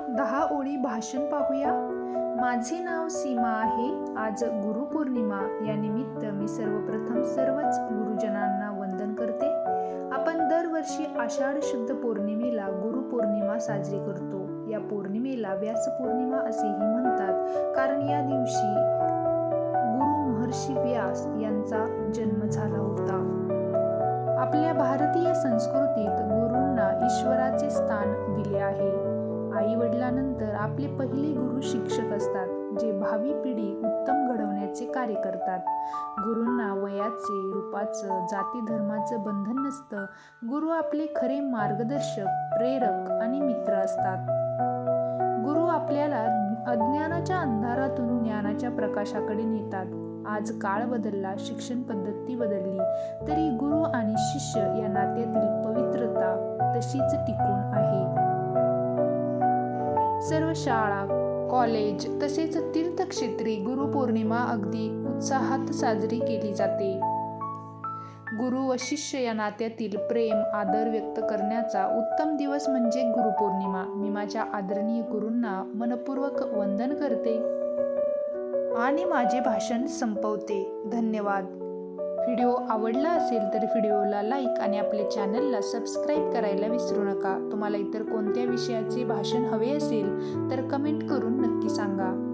दहा ओळी भाषण पाहूया. माझे नाव सीमा आहे. आज गुरुपौर्णिमा. या निमित्त मी सर्वप्रथम सर्वच गुरुजनांना वंदन करते. आपण दरवर्षी आषाढ शुद्ध पौर्णिमेला गुरुपौर्णिमा साजरी करतो. या पौर्णिमेला व्यास पौर्णिमा असेही म्हणतात. कारण या दिवशी गुरु महर्षी व्यास यांचा जन्म झाला होता. आपल्या भारतीय संस्कृती आपले पहिले गुरु शिक्षक असतात जे भावी पिढी उत्तम घडवण्याचे कार्य करतात. गुरूंना वयाचे रूपाचं जाती धर्माचं बंधन नसतं. गुरु आपले खरे मार्गदर्शक प्रेरक आणि मित्र असतात. गुरु आपल्याला अज्ञानाच्या अंधारातून ज्ञानाच्या प्रकाशाकडे नेतात. आज काळ बदलला शिक्षण पद्धती बदलली तरी गुरु आणि शिष्य या नात्यातील पवित्रता तशीच टिकून आहे. सर्व शाळा कॉलेज तसेच तीर्थक्षेत्री गुरुपौर्णिमा अगदी उत्साहात साजरी केली जाते. गुरु व शिष्य या नात्यातील प्रेम आदर व्यक्त करण्याचा उत्तम दिवस म्हणजे गुरुपौर्णिमा. मी माझ्या आदरणीय गुरूंना मनपूर्वक वंदन करते. आणि माझे भाषण संपवते. धन्यवाद. व्हिडिओ आवडला असेल तर व्हिडिओला लाईक आणि आपल्या चॅनलला सबस्क्राईब करायला विसरू नका. तुम्हाला इतर कोणत्या विषयाचे भाषण हवे असेल तर कमेंट करून नक्की सांगा.